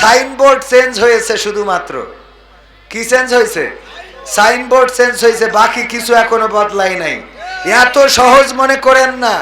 Signboard change হয়েছে শুধুমাত্র। কি চেঞ্জ হয়েছে? সাইনবোর্ড চেঞ্জ হয়েছে, বাকি কিছু এখনও বদলাই নাই। এত সহজ মনে করেন না,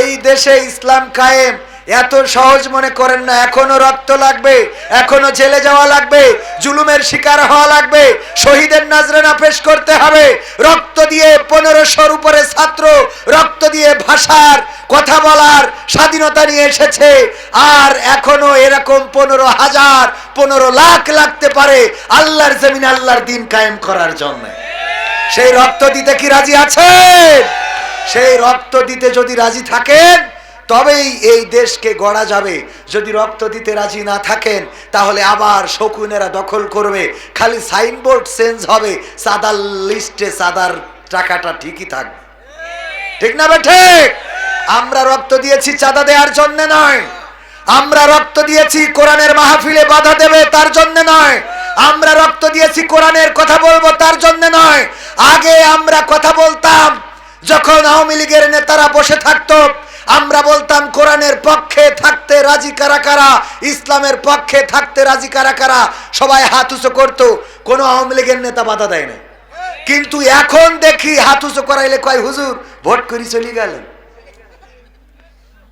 এই দেশে ইসলাম কায়েম। এত সহজ মনে করেন না, এখনও রক্ত লাগবে, এখনও জেলে যাওয়া লাগবে, জুলুমের শিকার হওয়া লাগবে, শহীদের নাজরানা পেশ করতে হবে। রক্ত দিয়ে পনেরোশোর উপরে ছাত্র কথা বলার স্বাধীনতা নিয়ে এসেছে। আর এখনও এরকম পনেরো হাজার, পনেরো লাখ লাগতে পারে আল্লাহর জমিন, আল্লাহর দিন কায়েম করার জন্য। সেই রক্ত দিতে কি রাজি আছেন? সেই রক্ত দিতে যদি রাজি থাকেন, তবেই এই দেশকে গড়া যাবে। যদি রক্ত দিতে রাজি না থাকেন, তাহলে আবার শকুনেরা দখল করবে। খালি সাইনবোর্ড চেঞ্জ হবে। সাদার লিস্টে সাদার টাকাটা ঠিকই থাকবে। ঠিক না বেঠে আমরা রক্ত দিয়েছি চাঁদা দেওয়ার জন্য নয়। আমরা রক্ত দিয়েছি কোরআনের মাহফিলে বাধা দেবে তার জন্য নয়। আমরা রক্ত দিয়েছি কোরআনের কথা বলব তার জন্য নয়। আগে আমরা কথা বলতাম, যখন আওয়ামী লীগের নেতারা বসে থাকতো, আমরা বলতাম, কোরআনের পক্ষে থাকতে রাজি কারা কারা? ইসলামের পক্ষে থাকতে রাজি কারা কারা? সবাই হাত উঁচু করতো, কোনো আওয়ামী লীগের নেতা বাধা দেয় না কিন্তু এখন দেখি হাত উঁচু করাইলে কয়, হুজুর, ভোট করি চলে গেলেন।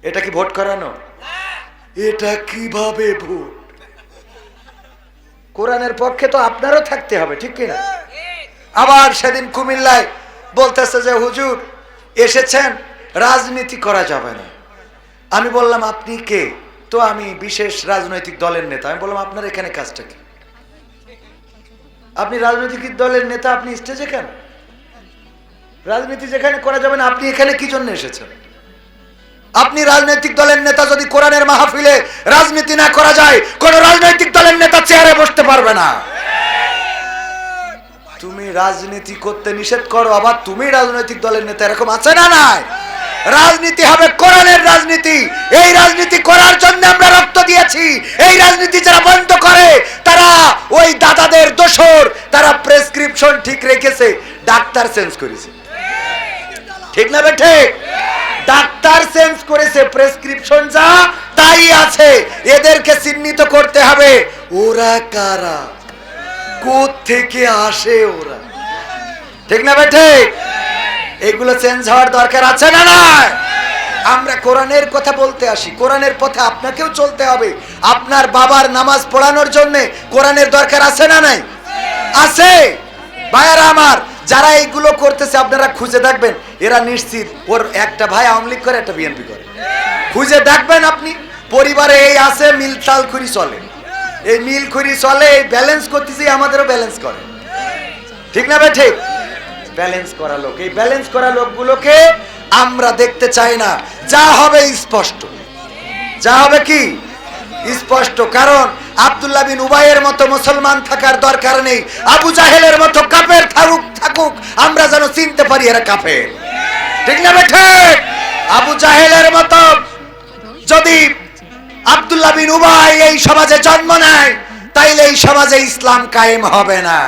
এটা কি ভোট করানো? এটা কীভাবে ভোট? কোরআনের পক্ষে তো আপনারও থাকতে হবে ঠিক কিনা? আবার সেদিন কুমিল্লায় বলতেছে যে হুজুর এসেছেন রাজনীতি করা যাবে না। আমি বললাম আপনি কে? তো আমি বিশেষ রাজনৈতিক দলের নেতা। আমি বললাম আপনার এখানে কাজটা কি? আপনি রাজনৈতিক দলের নেতা আপনি স্টেজে কেন? রাজনীতি যেখানে করা যাবে না আপনি এখানে কি জন্য এসেছেন? আপনি রাজনৈতিক দলের নেতা যদি কোরআনের মাহফিলে রাজনীতি না করা যায়, কোন রাজনৈতিক দলের নেতা চেয়ারে বসতে পারবে না। তুমি রাজনীতি করতে নিষেধ করো, আবার তুমি রাজনৈতিক দলের নেতা, এরকম আছে না নাই? রাজনীতি হবে কোরআনের রাজনীতি। এই রাজনীতি করার জন্য আমরা রক্ত দিয়েছি। এই রাজনীতি যারা বন্ধ করে, তারা ওই দাদাদের দোষর, তারা প্রেসক্রিপশন ঠিক রেখেছে, ডাক্তার চেঞ্জ করেছে। ঠিক না বেঠে ডাক্তার চেঞ্জ করেছে প্রেসক্রিপশন যা, তাই আছে। এদেরকে চিহ্নিত করতে হবে। ওরা কারা? থেকে আসে ওরা? ঠিক না বেঠে এগুলো চেঞ্জ হওয়ার দরকার আছে না না আমরা কোরআনের কথা বলতে আসি। কোরআনের পথে আপনাকেও চলতে হবে। আপনার বাবার নামাজ পড়ানোর জন্য কোরআনের দরকার আছে না নাই? আছে। ভাইয়ারা আমার, যারা এইগুলো করতেছে আপনারা খুঁজে দেখবেন। এরা নিশ্চিত ওর একটা ভাই আওয়ামী লীগ করে, একটা বিএনপি করে। খুঁজে দেখবেন আপনি, পরিবারে এই আছে, মিল তাল খুরি চলে। এই মিল খুরি চলে, এই ব্যালেন্স করতেছে আমাদেরও ব্যালেন্স করে। ঠিক না ভাই ঠিক? ব্যালেন্স করা লোক। এই ব্যালেন্স করা লোকগুলোকে আমরা দেখতে চাই না। যা হবে স্পষ্ট। যা হবে কি? স্পষ্ট। কারণ আব্দুল্লাহ বিন উবাইয়ের মতো মুসলমান থাকার দরকার নেই। আবু জাহেলের মতো কাফের থাকুক থাকুক, আমরা যেন চিনতে পারি এরা কাফের ঠিক না বেঠে আবু জাহেলের মতো যদি আব্দুল্লাহ বিন উবাই এই সমাজে জন্ম নেয়, তাইলে এই সমাজে ইসলাম কায়েম হবে না।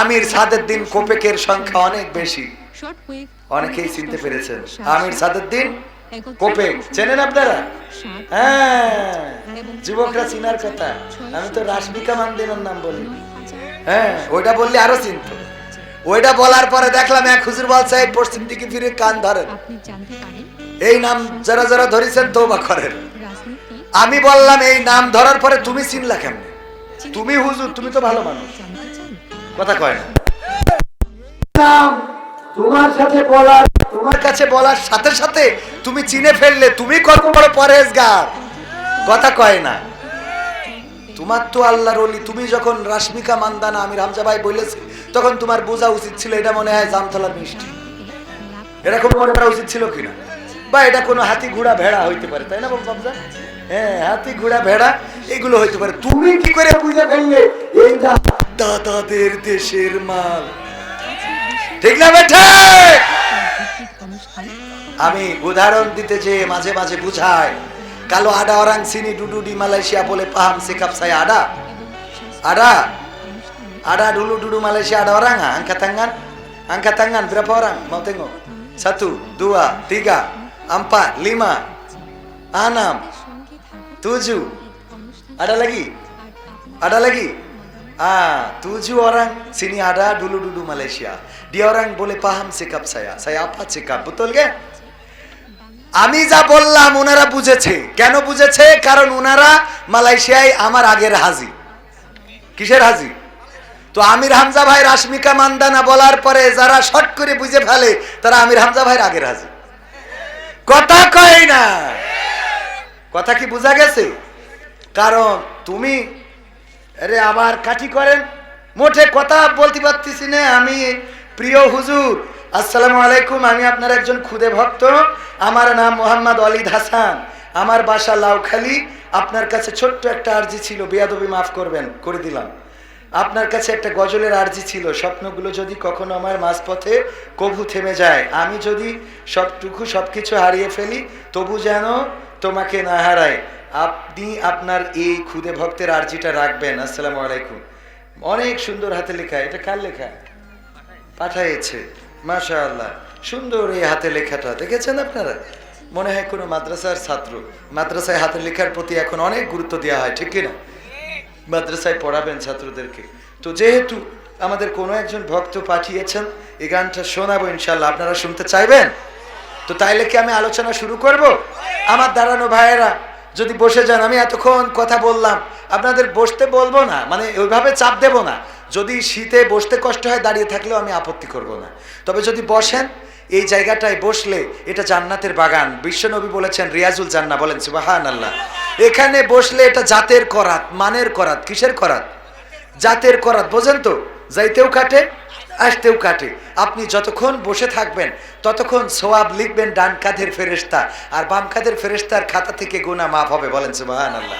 আমির সাদের দিন কোপেকের সংখ্যা অনেক বেশি। অনেকেই চিনতে পেরেছেন। আমির সাদের দিন কোপেক চেনেন আপনারা? হ্যাঁ যুবকরা চিনার কথা। আমি তো রাশমিকা মান্দিনের নাম বলি। হ্যাঁ ওইটা বললে আরও চিনত। ওইটা বলার পরে দেখলাম এক হুজুর বলছে এই পশ্চিম দিকে ফিরে কান ধরেন। আপনি জানতে পারেন। এই নাম যারা যারা ধরেছেন তৌবা করেন। আমি বললাম এই নাম ধরার পরে তুমি চিনলা কেমন? তুমি হুজুর তুমি তো ভালো মানুষ। কথা কয় না। নাম তোমার সাথে বলার তোমার কাছে বলার সাথে সাথে তুমি চিনে ফেললে তুমি কত বড় পরেজগার কথা কয় না। তোমার তো আল্লাহর অলি তুমি যখন রাশমিকা মান্দানা আমি রামজা ভাই বলেছি, তখন তোমার বোঝা উচিত ছিল এটা মনে হয় জামতলার মিষ্টি। এরকম মনে করা উচিত ছিল কিনা? বা এটা কোনো হাতি ঘোড়া ভেড়া হইতে পারে, তাই না বাবজা? হ্যাঁ হাতি ঘোড়া ভেড়া, এগুলো হইতে পারে। তুমি কি করে বুঝে ফেললে? এই দাদাদের দেশের মাল। ঠিক না বেঠে? আমি উদাহরণ দিতে যে মাঝে মাঝে বুঝায় Kalau ada orang sini duduk di Malaysia boleh paham sikap saya ada? Ada? Ada dulu duduk Malaysia ada orang? Ha? Angkat tangan. Angkat tangan berapa orang? Mau tengok? Satu, dua, tiga, empat, lima, enam, tujuh. Ada lagi? Ada lagi? Ah, tujuh orang sini ada dulu duduk Malaysia. Dia orang boleh paham sikap saya. Saya apa sikap? Betul kan? আমি যা বললাম ওনারা বুঝেছে। কেন বুঝেছে? কারণ ওনারা মালয়েশিয়ায় আমার আগের হাজি। কিসের হাজি? তো আমির হামজা ভাই রাশমিকা মান্দানা বলার পরে যারা শর্ট করে বুঝে ফেলে, তারা আমির হামজা ভাইয়ের আগের হাজি। কথা কয় না। কথা কি বোঝা গেছে? কারণ তুমি, আরে আবার কাঠি করেন? মোটে কথা বলতে পারতেছি না আমি। প্রিয় হুজুর আসসালামু আলাইকুম, আমি আপনার একজন খুদে ভক্ত। আমার নাম মোহাম্মদ অলিদ হাসান। আমার বাসা লাউখালি। আপনার কাছে ছোট্ট একটা আর্জি ছিল, বেয়াদবি মাফ করবেন, করে দিলাম। আপনার কাছে একটা গজলের আর্জি ছিল, স্বপ্নগুলো যদি কখনো আমার মাঝপথে কভু থেমে যায়, আমি যদি সবটুকু সবকিছু হারিয়ে ফেলি, তবু যেন তোমাকে না হারায়। আপনি আপনার এই খুদে ভক্তের আর্জিটা রাখবেন। আসসালামু আলাইকুম। অনেক সুন্দর হাতে লেখা, এটা কার লেখা? পাঠাইছে মাশা আল্লাহ সুন্দর এই হাতে লেখাটা, দেখেছেন আপনারা? মনে হয় কোনো মাদ্রাসার ছাত্র, মাদ্রাসায় হাতে লেখার প্রতি এখন অনেক গুরুত্ব দেওয়া হয়, ঠিক কিনা মাদ্রাসায় পড়াবেন ছাত্রদেরকে। তো যেহেতু আমাদের কোনো একজন ভক্ত পাঠিয়েছেন এই গানটা শোনাবো ইনশাল্লাহ আপনারা শুনতে চাইবেন? তো তাইলে কি আমি আলোচনা শুরু করব? আমার দাঁড়ানো ভাইয়েরা, যদি বসে যান, আমি এতক্ষণ কথা বললাম। আপনাদের বসতে বলব না মানে ওইভাবে চাপ দেব না। যদি শীতে বসতে কষ্ট হয়, দাঁড়িয়ে থাকলেও আমি আপত্তি করব না। তবে যদি বসেন, এই জায়গাটায় বসলে এটা জান্নাতের বাগান। বিশ্বনবী বলেছেন, রিয়াজুল জান্না বলেন সুবাহান আল্লাহ এখানে বসলে এটা জাতের করাত, মানের করাত, কিসের করাত? জাতের করাত, বোঝেন তো? যাইতেও কাটে, আসতেও কাটে। আপনি যতক্ষণ বসে থাকবেন, ততক্ষণ সোয়াব লিখবেন ডান কাঁধের ফেরেস্তা আর বাম কাঁধের ফেরেস্তার খাতা থেকে গোনা মাফ হবে, বলেন সুবাহান আল্লাহ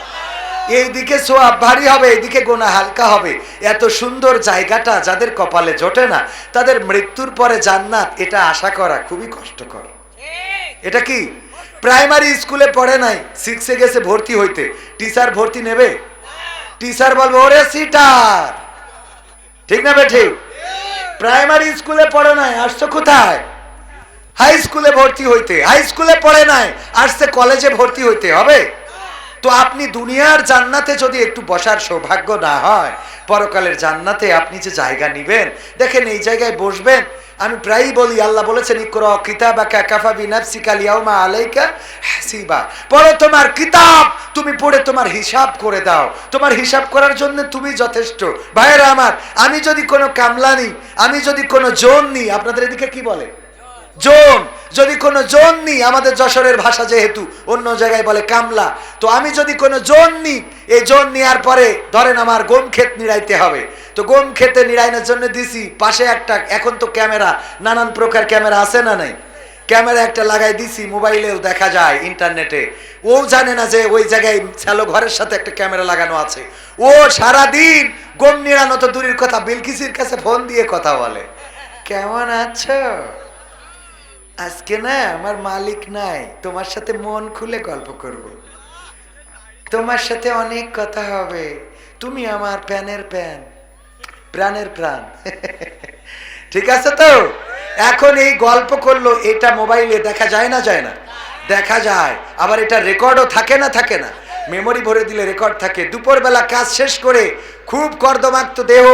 এইদিকে সোয়াব ভারী হবে, এইদিকে গোনা হালকা হবে। এত সুন্দর জায়গাটা যাদের কপালে জোটে না, তাদের মৃত্যুর পরে জান্নাত, এটা আশা করা খুবই কষ্টকর। এটা কি? প্রাইমারি স্কুলে পড়ে নাই সিক্সে গেছে ভর্তি হইতে। টিচার ভর্তি নেবে? টিচার বলবে, ওরে সিটার! ঠিক না বে ঠিক? প্রাইমারি স্কুলে পড়ে নাই, আসছো কোথায়? হাই স্কুলে ভর্তি হইতে, হাই স্কুলে পড়ে নাই, আসছে কলেজে ভর্তি হইতে, হবে? তো আপনি দুনিয়ার জান্নাতে যদি একটু বসার সৌভাগ্য না হয়, পরকালের জান্নাতে আপনি যে জায়গা নিবেন, দেখেন এই জায়গায় বসবেন, আমি প্রায়ই বলি, আল্লাহ বলেছেন তোমার কিতাব, তুমি পড়ে তোমার হিসাব করে দাও। তোমার হিসাব করার জন্য তুমি যথেষ্ট। ভাইয়েরা আমার, আমি যদি কোনো কামলা নিই, আমি যদি কোনো জোন নিই, আপনাদের এদিকে কি বলে? জোন। যদি কোনো জোন নিই আমাদের যশোরের ভাষা যেহেতু অন্য জায়গায় বলে কামলা, তো আমি যদি কোনো জোন নিই এই জোন নেওয়ার পরে ধরেন আমার গম ক্ষেত নিড়াইতে হবে। তো গম ক্ষেতে নিড়াইনের জন্য দিছি, পাশে একটা, এখন তো ক্যামেরা, নানান প্রকার ক্যামেরা আছে না নাই? ক্যামেরা একটা লাগাই দিছি, মোবাইলেও দেখা যায় ইন্টারনেটে। ও জানে না যে ওই জায়গায় শ্যালো ঘরের সাথে একটা ক্যামেরা লাগানো আছে। ও সারাদিন গম নিড়ানো তো দূরের কথা, বিলকিসির কাছে ফোন দিয়ে কথা বলে। কেমন আছো? আজকে না আমার মালিক নাই। তোমার সাথে মন খুলে গল্প করব। তোমার সাথে অনেক কথা হবে। তুমি আমার প্যানের প্যান, প্রাণের প্রাণ। ঠিক আছে তো? এখন এই গল্প করল, এটা মোবাইলে দেখা যায় না যায় না? দেখা যায়। আবার এটা রেকর্ডও থাকে না থাকে না। মেমোরি ভরে দিলে রেকর্ড থাকে। দুপুরবেলা কাজ শেষ করে খুব কর্দমাক্ত দেহ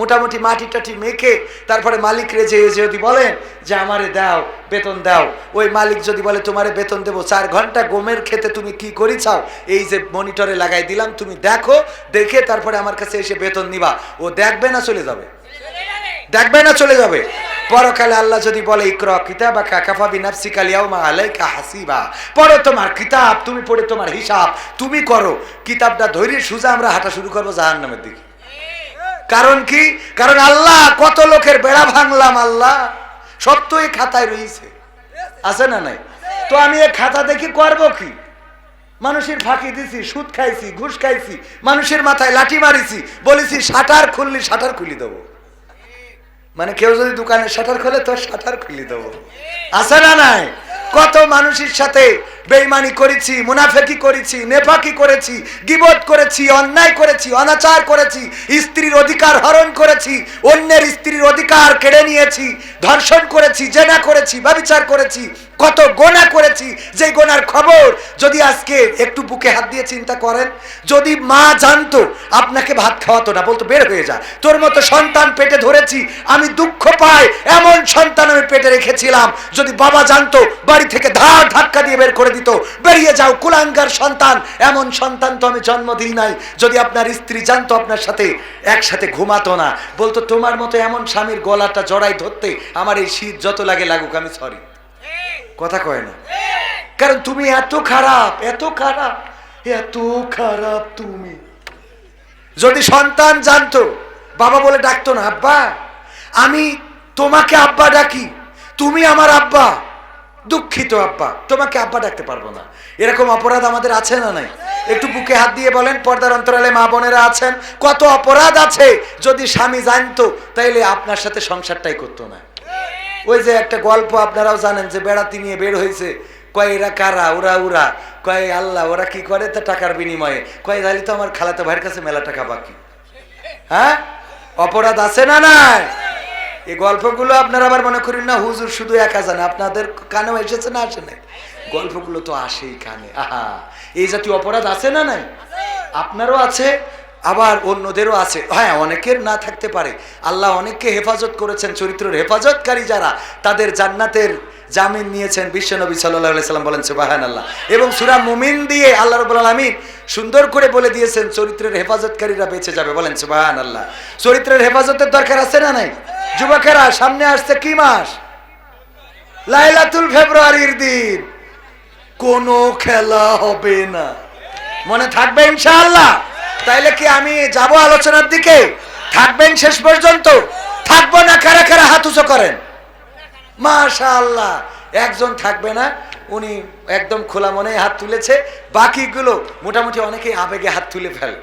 মোটামুটি মাটি টাটি মেখে তারপরে মালিক রে যে যদি বলেন যে আমারে দাও, বেতন দাও, ওই মালিক যদি বলে তোমারে বেতন দেবো, চার ঘণ্টা গমের খেতে তুমি কি করি চাও এই যে মনিটরে লাগাই দিলাম, তুমি দেখো, দেখে তারপরে আমার কাছে এসে বেতন নিবা। ও দেখবে না চলে যাবে। দেখবে না চলে যাবে। পরকালে আল্লাহ যদি বলে, ইকর কিতাব কাফা বিনাফসিকা লিয়াউমা আলাইকা হাসিবা। পড়ো তোমার কিতাব, তুমি পড়ে তোমার হিসাব, তুমি করো। কিতাবটা ধরে সুজা আমরা হাঁটা শুরু করব জাহান্নামের দিকে। কারণ কি? কারণ আল্লাহ, কত লোকের বেড়া ভাঙলাম আল্লাহ। সব তো এই খাতায় রয়েছে। আছে না নাই? তো আমি এই খাতা দেখি করব কি? মানুষের ফাঁকি দিছি, সুদ খাইছি, ঘুষ খাইছি, মানুষের মাথায় লাঠি মারিছি, বলেছি, শাটার খুললি, শাটার খুলি দেবো। মানে কেউ যদি দোকানে শাটার খোলে, তো শাটার খুলে দেবো। আছে না নাই? কত মানুষের সাথে বেইমানি করেছি, মুনাফেকি করেছি, নেফাকি করেছি, গিবত করেছি, অন্যায় করেছি, অনাচার করেছি, স্ত্রীর অধিকার হরণ করেছি, অন্যের স্ত্রীর অধিকার কেড়ে নিয়েছি, ধর্ষণ করেছি, জেনা করেছি, ব্যবিচার করেছি, কত গোনা করেছি যে গোনার খবর যদি আজকে একটু বুকে হাত দিয়ে চিন্তা করেন, যদি মা জানতো আপনাকে ভাত খাওয়াতো না, বলতো বের হয়ে যা, তোর মতো সন্তান পেটে ধরেছি, আমি দুঃখ পাই, এমন সন্তান আমি পেটে রেখেছিলাম, যদি বাবা জানতো বাড়ি থেকে ধার ধাক্কা দিয়ে বের করে দিত। বেরিয়ে যাও, কুলাঙ্গার সন্তান। এমন সন্তান তো আমি জন্ম দিই নাই। যদি আপনার স্ত্রী জানতো আপনার সাথে, একসাথে ঘুমাতো না। বলতো, তোমার মতো এমন স্বামীর গলাটা জড়াই ধরতে আমার এই শীত যত লাগে লাগুক, আমি সরি কথা কয় না। কারণ তুমি এত খারাপ এত খারাপ এত খারাপ তুমি। যদি সন্তান জানতো, বাবা বলে ডাকতো না, আব্বা, আমি তোমাকে আব্বা ডাকি, তুমি আমার আব্বা। দুঃখিত আব্বা, তোমাকে আব্বা ডাকতে পারব না। এরকম অপরাধ আমাদের আছে না নাই? একটু বুকে হাত দিয়ে বলেন, পর্দার অন্তরালে মা বোনেরা আছেন? কত অপরাধ আছে? যদি স্বামী জানতো, তাইলে আপনার সাথে সংসারটাই করতো না। ওই যে একটা গল্প আপনারাও জানেন যে বেড়াতি নিয়ে বের হয়েছে কয়, এরা কারা? ওরা ওরা কয়, আল্লাহ, ওরা কি করে? তা টাকার বিনিময়ে। কয় তাহলে তো আমার খালাতো ভাইয়ের কাছে মেলা টাকা বাকি। হ্যাঁ? অপরাধ আছে না নাই? এই গল্পগুলো আপনারা আবার মনে করেন না, হুজুর শুধু একা জানে, আপনাদের কানেও এসেছে না, আসে নাই? গল্পগুলো তো আসেই কানে, আহা। এই জাতীয় অপরাধ আছে না নাই? আপনারও আছে, আবার অন্যদেরও আছে। হ্যাঁ অনেকের না থাকতে পারে। আল্লাহ অনেককে হেফাজত করেছেন, চরিত্রের হেফাজতকারী যারা, তাদের জান্নাতের জামিন নিয়েছেন বিশ্বনবী সাল্লাহ সাল্লাম বলেন সুবাহান আল্লাহ এবং সুরা মুমিন দিয়ে আল্লাহ রবুল আলমিন সুন্দর করে বলে দিয়েছেন, চরিত্রের হেফাজতকারীরা বেঁচে যাবে। বলেন সুবাহান আল্লাহ চরিত্রের হেফাজতের দরকার আছে না নাই? যুবকেরা, সামনে আসছে কি মাস? লাইলাতুল ফেব্রুয়ারির দিন। কোনো খেলা হবে না। মনে থাকবে ইনশাআল্লাহ? তাইলে কি আমি যাব আলোচনার দিকে? থাকবেন শেষ পর্যন্ত? থাকব না? কারা কারা হাত উঁচু করেন? মাশাআল্লাহ। একজন থাকবে না, উনি একদম খোলা মনে হাত তুলেছে। বাকিগুলো মোটামুটি অনেকেই আবেগে হাত তুলে ফেলে।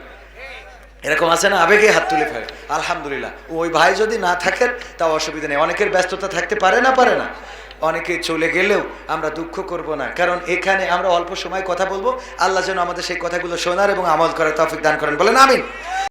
এরকম আছে না? আবেগে হাত তুলে ফেলে। আলহামদুলিল্লাহ। ওই ভাই যদি না থাকেন, তাও অসুবিধা নেই। অনেকের ব্যস্ততা থাকতে পারে না পারে না। অনেকে চলে গেলেও আমরা দুঃখ করব না। কারণ এখানে আমরা অল্প সময় কথা বলব। আল্লাহ যেন আমাদের সেই কথাগুলো শোনার এবং আমল করার তৌফিক দান করেন। বলেন আমিন।